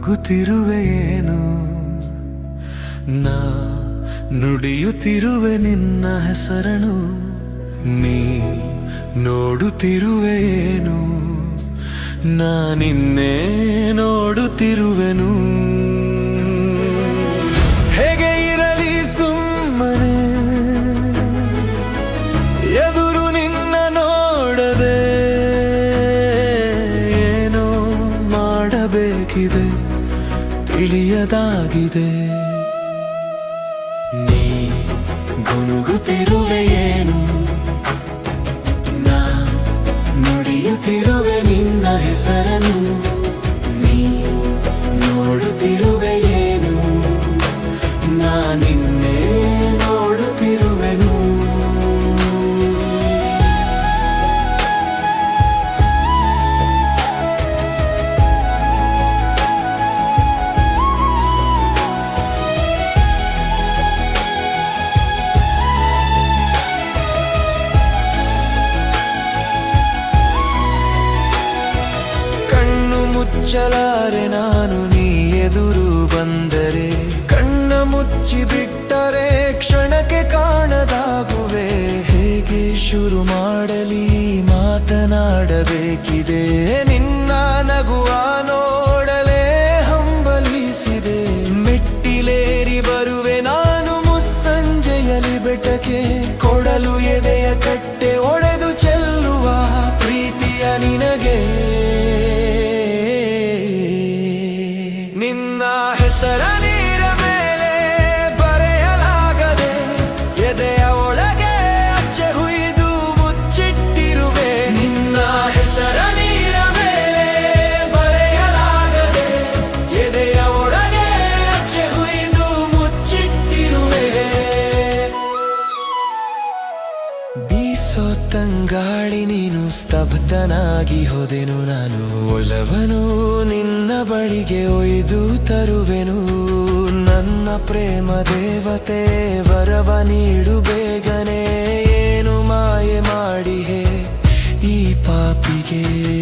ಹುಡುಕುತ್ತಿರುವೆಯೇನು ನಾ ನುಡಿಯುತ್ತಿರುವೆ ನಿನ್ನ ಹೆಸರನು ನೀ ನೋಡುತ್ತಿರುವೆಯೇನು ನಾ ನಿನ್ನೆ ನೋಡುತ್ತಿರುವೆನು. ತಿಳಿಯದಾಗಿದೆ ನೀ ಗುನುಗುತ್ತಿರುವೆ ಮುಚ್ಚಲಾರೆ ನಾನು ನೀ ಎದುರು ಬಂದರೆ. ಕಣ್ಣ ಮುಚ್ಚಿ ಬಿಟ್ಟರೆ ಕ್ಷಣಕ್ಕೆ ಕಾಣದಾಗುವೆ. ಹೇಗೆ ಶುರು ಮಾಡಲಿ, ಮಾತನಾಡಬೇಕಿದೆ. ನಿನ್ನ ನಗುವ ನೋಡಲೇ ಹಂಬಲಿಸಿದೆ. ಮೆಟ್ಟಿಲೇರಿ ಬರುವೆ ನಾನು ಮುಸ್ಸಂಜೆಯಲಿ ಬೆಟಕೆ. ಕೊಡಲು ಎದೆಯ ಕಟ್ಟೆ ಒಡೆದು ಚೆಲ್ಲುವ ಪ್ರೀತಿಯ ನಿನಗೆ. ಬೀಸೋ ತಂಗಾಳಿ ನೀನು ಸ್ತಬ್ಧನಾಗಿ ಹೋದೆನು ನಾನು. ಒಲವನು ನಿನ್ನ ಬಳಿಗೆ ಒಯ್ದು ತರುವೆನು. ನನ್ನ ಪ್ರೇಮ ದೇವತೆ, ವರವ ನೀಡು ಬೇಗನೆ. ಏನು ಮಾಯೆ ಮಾಡಿಹೇ ಈ ಪಾಪಿಗೆ?